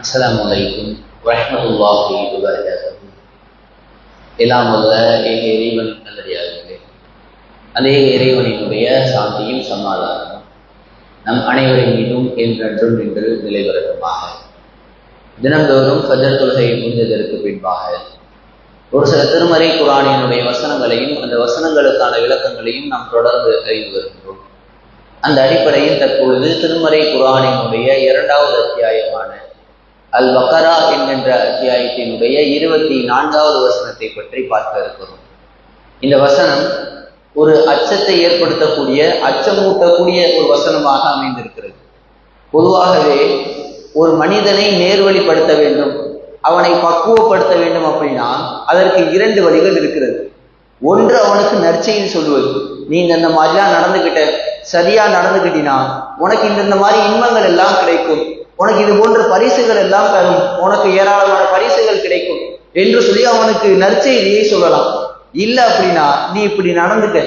அஸ்ஸலாமு அலைக்கும் வரஹ்மத்துல்லாஹி வபரகாத்துஹு. எல்லாம் வல்ல ஏக இறைவன் நல்லடியார்களே. அதே இறைவனினுடைய சாந்தியும் சமாதானமும் நம் அனைவரின் மீதும் என்றென்றும் நின்று நிலை பெறட்டுமாக தினந்தோறும் ஃபஜர் தொழுகை முடிந்ததற்கு பின்பாக ஒரு சில திருமறை குரானினுடைய வசனங்களையும் அந்த வசனங்களுக்கான விளக்கங்களையும் நாம் தொடர்ந்து அறிந்து வருகிறோம் அந்த அடிப்படையில் தற்பொழுது திருமறை குரானினுடைய இரண்டாவது அத்தியாயமான அல் பக்கரா என்கின்ற அத்தியாயத்தினுடைய இருபத்தி நான்காவது வசனத்தை பற்றி பார்க்க இருக்கிறோம். இந்த வசனம் ஒரு அச்சத்தை ஏற்படுத்தக்கூடிய அச்சமூட்டக்கூடிய ஒரு வசனமாக அமைந்திருக்கிறது. பொதுவாகவே ஒரு மனிதனை நேர்வழிப்படுத்த வேண்டும் அவனை பக்குவப்படுத்த வேண்டும் அப்படின்னா அதற்கு இரண்டு வழிகள் இருக்கிறது. ஒன்று அவனுக்கு நற்செய்தி சொல்லுவது நீ இந்த மாதிரிலாம் நடந்துகிட்ட சரியா நடந்துகிட்டினா உனக்கு இந்த மாதிரி இன்பங்கள் எல்லாம் கிடைக்கும் உனக்கு இது போன்ற பரிசுகள் எல்லாம் தரும். உனக்கு ஏராளமான பரிசுகள் கிடைக்கும் என்று சொல்லி அவனுக்கு நற்செய்தியை சொல்லலாம். இல்ல அப்படின்னா நீ இப்படி நடந்துட்ட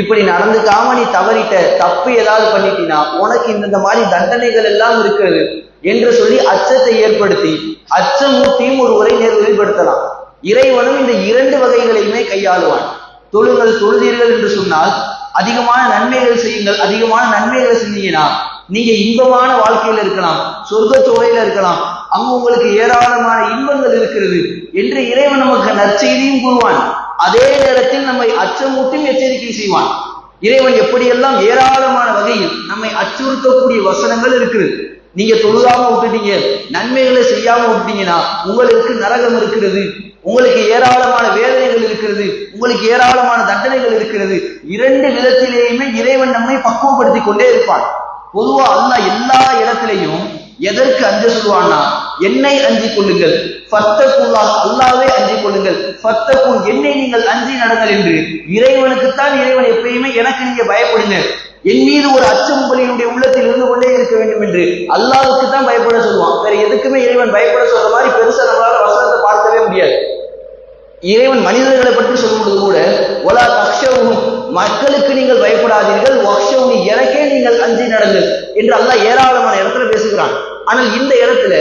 இப்படி நடந்துக்காம நீ தவறிட்ட தப்பு ஏதாவது பண்ணிட்டினா உனக்கு இந்த மாதிரி தண்டனைகள் எல்லாம் இருக்கிறது என்று சொல்லி அச்சத்தை ஏற்படுத்தி அச்சமூட்டியும் ஒரு உரை நேர்வழிப்படுத்தலாம் இறைவனும் இந்த இரண்டு வகைகளையுமே கையாளுவான். தொழுங்கள் தொழுதீர்கள் என்று சொன்னால் அதிகமான நன்மைகள் செய்யுங்கள் அதிகமான நன்மைகளை செஞ்சீங்கன்னா நீங்க இன்பமான வாழ்க்கையில இருக்கலாம் சொர்க்க சோலையில இருக்கலாம். அங்கு உங்களுக்கு ஏராளமான இன்பங்கள் இருக்கிறது என்று இறைவன் நமக்கு நற்செய்தியும் கூறுவான். அதே நேரத்தில் நம்மை அச்சமூட்டும் எச்சரிக்கை செய்வான். இறைவன் எப்படியெல்லாம் ஏராளமான வகையில் நம்மை அச்சுறுத்தக்கூடிய வசனங்கள் இருக்கிறது நீங்க தொழுதாம விட்டுட்டீங்க நன்மைகளை செய்யாம விட்டீங்கன்னா உங்களுக்கு நரகம் இருக்கிறது உங்களுக்கு ஏராளமான வேதனைகள் இருக்கிறது உங்களுக்கு ஏராளமான தண்டனைகள் இருக்கிறது. இரண்டு விதத்திலேயுமே இறைவன் நம்மை பக்குவப்படுத்தி கொண்டே இருப்பான். பொதுவா அல்லா எல்லா இடத்திலையும் எதற்கு அஞ்ச சொல்லுவான்னா என்னை அஞ்சி கொள்ளுங்கள். ஃபத்தக்குல்லா அல்லாவே அஞ்சி கொள்ளுங்கள். ஃபத்தக்குன் என்னை நீங்கள் அஞ்சி நடங்கள் என்று இறைவனுக்குத்தான் இறைவன் எப்பயுமே எனக்கு நீங்க பயப்படுங்க என் மீது ஒரு அச்சம் உங்களுடைய உள்ளத்தில் இருந்து கொண்டே இருக்க வேண்டும் என்று அல்லாவுக்கு தான் பயப்பட சொல்லுவான். வேற எதுக்குமே இறைவன் பயப்பட சொல்ற மாதிரி பெருசா நம்மளால வசனத்தை பார்க்கவே முடியாது. இறைவன் மனிதர்களை பற்றி சொல்லும்போது கூட ஒலா தக்ஷவும் மக்களுக்கு நீங்கள் பயப்படாதீர்கள். நீங்கள் அஞ்சி நடங்கள் என்று அல்லாஹ் ஏராளமான இடத்துல பேசுகிறான். ஆனால் இந்த இடத்துல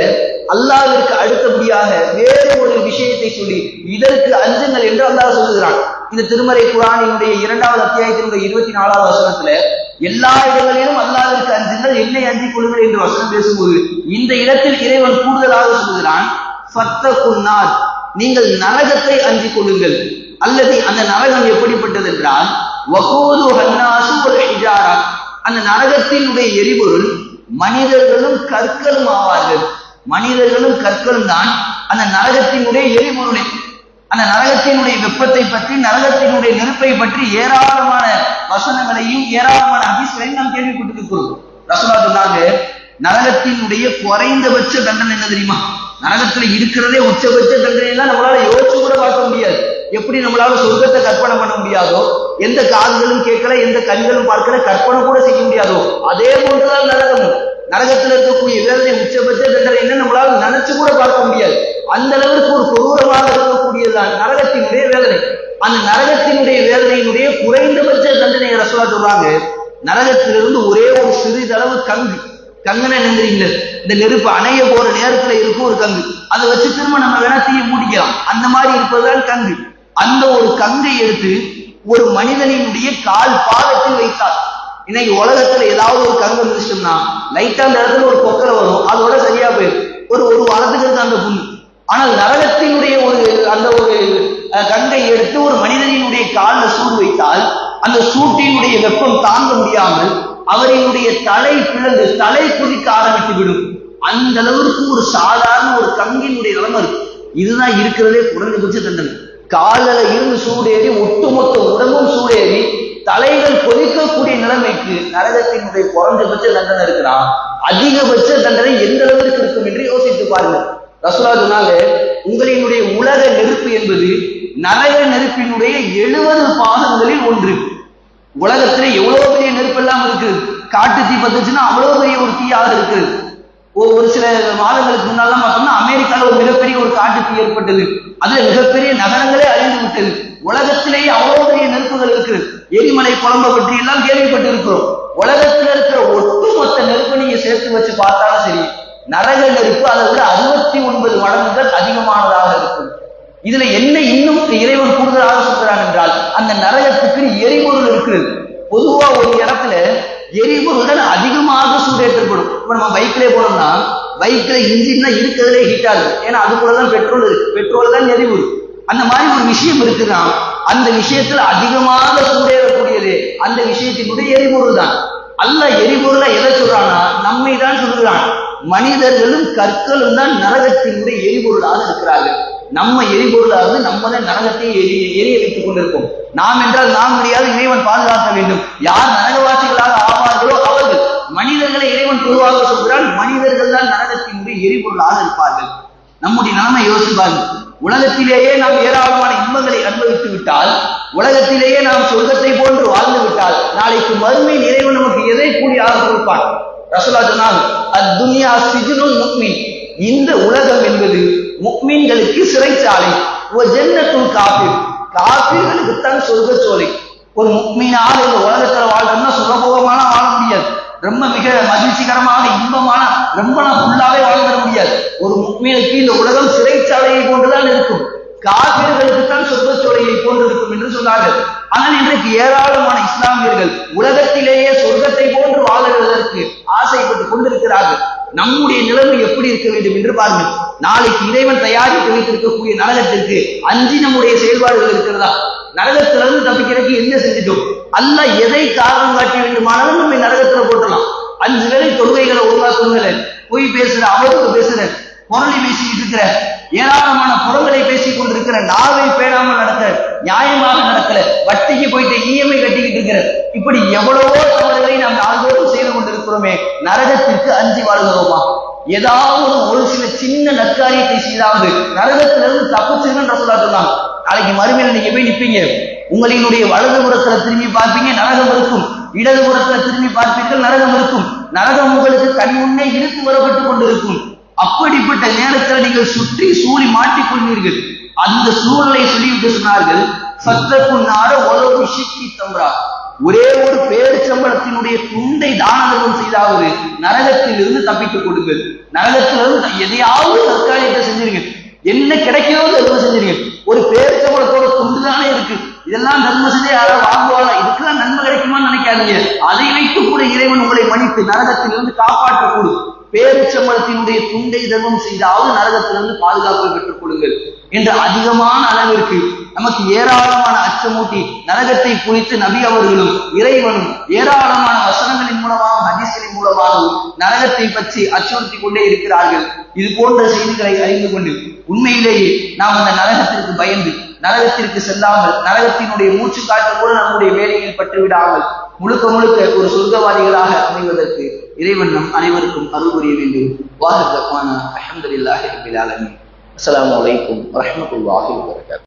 அல்லாவிற்கு அடுத்தபடியாக வேறு ஒரு விஷயத்தை சொல்லி இதற்கு அஞ்சுங்கள் என்று அல்லாஹ் சொல்லுகிறான். இந்த திருமறை குரானினுடைய இரண்டாவது அத்தியாயத்தினுடைய இருபத்தி நாலாவது வசனத்துல எல்லா இடங்களிலும் அல்லாவிற்கு அஞ்சுங்கள் என்னை அஞ்சிக் கொள்ளுங்கள் என்று வசனம் பேசும்போது இந்த இடத்தில் இறைவன் கூடுதலாக சொல்லுகிறான் நீங்கள் நரகத்தை அஞ்சிக் கொள்ளுங்கள். அல்லது அந்த நரகம் எப்படிப்பட்டது என்றால் அந்த நரகத்தினுடைய எரிபொருள் மனிதர்களும் கற்களும் ஆவார்கள். மனிதர்களும் கற்களும் தான் அந்த நரகத்தினுடைய எரிபொருளை. அந்த நரகத்தினுடைய வெப்பத்தை பற்றி நரகத்தினுடைய நெருப்பை பற்றி ஏராளமான வசனங்களையும் ஏராளமான அபிசுகளையும் நாம் கேள்விப்பட்டிருக்கிறோம். ரசோலா சொன்னாங்க நரகத்தினுடைய குறைந்தபட்ச தண்டனை என்ன தெரியுமா? நரகத்துல இருக்கிறதே உச்சபட்ச தண்டனை எல்லாம் நம்மளால யோசிச்சு கூட பார்க்க முடியாது. எப்படி நம்மளால சொர்க்கத்தை கற்பனை பண்ண முடியாதோ எந்த காதுகளும் கேட்கல எந்த கண்களும் பார்க்கல கற்பனை கூட செய்ய முடியாதோ அதே போன்றுதான் நரகம் நரகத்தில் இருக்கக்கூடிய வேதனை உச்சபட்ச தண்டனை என்ன நம்மளால நினைச்சு கூட பார்க்க முடியாது. அந்த அளவிற்கு ஒரு கொடூரமாக இருக்கக்கூடியதுதான் நரகத்தினுடைய வேதனை. அந்த நரகத்தினுடைய வேதனையினுடைய குறைந்தபட்ச தண்டனை ரசோலா சொல்றாங்க நரகத்திலிருந்து ஒரே ஒரு சிறிதளவு கங்கு. கங்கனை நினைக்கிறீங்க இந்த நெருப்பு அணைய போற நேரத்துல இருக்கும் ஒரு கங்கு. அதை வச்சு திரும்ப நம்ம வேணா தீய மூடிக்கலாம். அந்த மாதிரி இருப்பதுதான் கங்கு. அந்த ஒரு கங்கை எடுத்து ஒரு மனிதனினுடைய கால் பாதத்தில் வைத்தார். இன்னைக்கு உலகத்துல ஏதாவது ஒரு கங்கு இருந்துச்சுன்னா லைட்டா அந்த இடத்துல ஒரு கொக்கரை வரும். அதோட சரியா போயிடும். ஒரு ஒரு வாரத்துக்கு இருக்கு அந்த புண்ணு ஆனால் நரகத்தினுடைய ஒரு அந்த ஒரு கங்கை எடுத்து ஒரு மனிதனினுடைய காலில் சூடு வைத்தால் அந்த சூட்டினுடைய வெப்பம் தாங்க முடியாமல் அவரினுடைய தலை பிளந்து தலை குதிக்க ஆரம்பித்து விடும். அந்த அளவிற்கு ஒரு சாதாரண ஒரு கங்கினுடைய நிலைமை இருக்கு இதுதான் இருக்கிறதே குறைந்தபட்ச தண்டனை. காலில் இருந்து சூடேறி ஒட்டுமொத்த உடம்பும் சூடேறி தலைகள் கொதிக்கக்கூடிய நிலைமைக்கு நரகத்தினுடைய குறைஞ்சபட்ச தண்டனை இருக்கிறான் அதிகபட்ச தண்டனை எந்த அளவிற்கு இருக்கும் என்று யோசித்து பாருங்கள். ரசுலா சொன்னாங்க உங்களினுடைய உலக நெருப்பு என்பது நரக நெருப்பினுடைய எழுபது பாகங்களில் ஒன்று. உலகத்துல எவ்வளவு பெரிய நெருப்பு எல்லாம் இருக்கு காட்டு தீ பத்துச்சுன்னா அவ்வளவு பெரிய ஒரு தீயாக இருக்கு ஒரு ஒரு சில மாதங்களுக்கு முன்னாலாம் பார்த்தோம்னா அமெரிக்கால ஒரு மிகப்பெரிய ஒரு காட்டுக்கு ஏற்பட்டது. அதுல மிகப்பெரிய நகரங்களே அழிந்து விட்டது. உலகத்திலேயே அவ்வளவு பெரிய நெருப்புகள் இருக்கிறது எரிமலை குழம்ப பற்றி எல்லாம் கேள்விப்பட்டு இருக்கிறோம் உலகத்துல இருக்கிற ஒட்டுமொத்த நெருப்பு நீங்க சேர்த்து வச்சு பார்த்தாலும் சரி நரக நெருப்பு அதை விட அறுபத்தி ஒன்பது மடங்குகள் அதிகமானதாக இருக்கும். இதுல என்ன இப்ப நம்ம பைக்லயே போனோம்னா பைக்ல இன்ஜின்னா இருக்கிறதுலே ஹீட் ஆகுது. ஏன்னா அதுக்குள்ளதான் பெட்ரோல் இருக்கு. பெட்ரோல் தான் எரிபொருள் அந்த மாதிரி ஒரு விஷயம் இருக்குன்னா அந்த விஷயத்துல அதிகமாக சூடேறக்கூடியது அந்த விஷயத்தினுடைய எரிபொருள் தான். அல்ல எரிபொருளை எதை சொல்றான்னா நம்மை தான் சொல்கிறான் மனிதர்களும் கற்களும் தான் நரகத்தினுடைய எரிபொருளாக இருக்கிறார்கள். நம்ம எரிபொருளாக நம்ம தான் நரகத்தை எரி எரிய வைத்துக் கொண்டிருக்கோம் நாம் என்றால் நாம் முடியாது இறைவன் பாதுகாக்க வேண்டும். யார் நரகவாசிகளாக ஆவார்களோ அவர் மனிதர்களை இறைவன் பொதுவாக சொல்கிறான் மனிதர்கள் தான் நரகத்தினுடைய எரிபொருளாக இருப்பார்கள். நம்முடைய நிலைமை யோசிப்பார்கள். உலகத்திலேயே நாம் ஏராளமான இன்பங்களை அனுபவித்து விட்டால் உலகத்திலேயே நாம் சொர்க்கத்தை போன்று வாழ்ந்து விட்டால் நாளைக்கு மறுமை இறைவன் நமக்கு எதை கூலியாக கொடுப்பான்? ரசோலா சொன்னால் அத்துனியா சிஜுனுல் முக்மின். இந்த உலகம் என்பது முக்மீன்களுக்கு சிறைச்சாலை ஒரு ஜென்னத்துள் காப்பீர் காப்பீர்களுக்கு தான் சொர்க்க சோலை. ஒரு முக்மீனாக இந்த உலகத்துல வாழ்றோம்னா சுகபோகமான வாழ முடியாது. ரொம்ப மிக மகிழ்ச்சிகரமாக இன்பமான ரொம்ப நான் ஃபுல்லாவே வாழ்ந்துட முடியாது. ஒரு முக்மீனுக்கு இந்த உலகம் சிறைச்சாலையை போன்றுதான் இருக்கும். காவிர்களுக்கு தான் சொர்க்கச்சோலையை போன்று இருக்கும் என்று சொன்னார்கள். ஆனால் இன்றைக்கு ஏராளமான இஸ்லாமியர்கள் உலகத்திலேயே சொர்க்கத்தை போன்று வாழுவதற்கு ஆசைப்பட்டுக் கொண்டிருக்கிறார்கள். நம்முடைய நிலைமை எப்படி இருக்க வேண்டும் என்று பாருங்கள். நாளைக்கு இறைவன் தயாரித்து வைத்திருக்கக்கூடிய நரகத்திற்கு அஞ்சு நம்முடைய செயல்பாடுகள் இருக்கிறதா? நரகத்திலிருந்து தப்பிக்கிறதுக்கு என்ன செஞ்சிட்டோம்? அல்ல எதை காரணம் காட்டி வேண்டுமானாலும் நம்ம நரகத்துல போட்டலாம். அஞ்சு வேலை தொழுகைகளை உருவாக்குங்கள பொய் பேசுற அவருக்கு பேசுற குரலை பேசிக்கிட்டு இருக்கிற ஏராளமான புறங்களை பேசிக் கொண்டிருக்கிற நாவை பேணாமல் நடக்க நியாயமாக நடக்கல வட்டிக்கு போயிட்டு இஎம்ஐ கட்டிக்கிட்டு இருக்கிற இப்படி எவ்வளவோ தவறுகளை நாம் நாள்தோறும் செய்து கொண்டிருக்கிறோமே நரகத்திற்கு அஞ்சு வாழ்கிறோமா? ஏதாவது ஒரு சில சின்ன நற்காரியத்தை செய்தாவது நரகத்திலிருந்து தப்பிச்சுன்னு சொல்லா சொன்னாங்க. நாளைக்கு மறுமையில நீங்க போய் நிற்பீங்க உங்களினுடைய வலது புறத்துல திரும்பி பார்ப்பீங்க நரகம் இருக்கும். இடது புறத்துல திரும்பி பார்ப்பீர்கள் நரகம் இருக்கும். நரகம் உங்களுக்கு கண் முன்னே இழுத்து வரப்பட்டு கொண்டிருக்கும். அப்படிப்பட்ட நேரத்தில் நீங்கள் சுற்றி சூழி மாட்டிக்கொள்வீர்கள் அந்த சூழலை சொல்லிவிட்டு சொன்னார்கள் சத்தக்குன்னார உலகு சிக்கி தம்ரா. ஒரே ஒரு பேரிச்சம்பளத்தினுடைய துண்டை தான செய்தாவது நரகத்தில் இருந்து தப்பித்துக் கொடுங்கள் நரகத்திலிருந்து எதையாவது தற்காலிகத்தை செஞ்சிருங்க என்ன கிடைக்கிறதோ எதுவும் செஞ்சிருங்க ஒரு பேரிச்சம்பளத்தோட துண்டு தானே இருக்கு இதெல்லாம் தர்மம் செஞ்சு யாராவது வாங்குவாங்க இதுக்கெல்லாம் நன்மை கிடைக்குமான்னு நினைக்காதீங்க. அதை வைத்து கூட இறைவன் உங்களை மன்னித்து நரகத்திலிருந்து காப்பாற்றக்கூடும். பேரிச்சம்பளத்தினுடைய துண்டை தர்மம் செய்தாவது நரகத்திலிருந்து பாதுகாப்பு பெற்றுக் கொள்ளுங்கள் என்று அதிகமான அளவிற்கு நமக்கு ஏராளமான அச்சமூட்டி நரகத்தை குறித்து நபி அவர்களும் இறைவனும் ஏராளமான வசனங்களின் மூலமாகவும் ஹதீஸ்களின் மூலமாகவும் நரகத்தை பற்றி அச்சுறுத்தி கொண்டே இருக்கிறார்கள். இது போன்ற செய்திகளை அறிந்து கொண்டு உண்மையிலேயே நாம் அந்த நரகத்திற்கு பயந்து நரகத்திற்கு செல்லாமல் நரகத்தினுடைய மூச்சு காற்று கூட நம்முடைய வேலையில் பட்டு விடாமல் முழுக்க முழுக்க ஒரு சொர்க்கவாதிகளாக அமைவதற்கு இறைவன் நம் அனைவருக்கும் அருள் புரிய வேண்டும். வாஹர் அஹமதுல்லாஹி ரபில் ஆலமீன். அஸ்ஸலாமு அலைக்கும்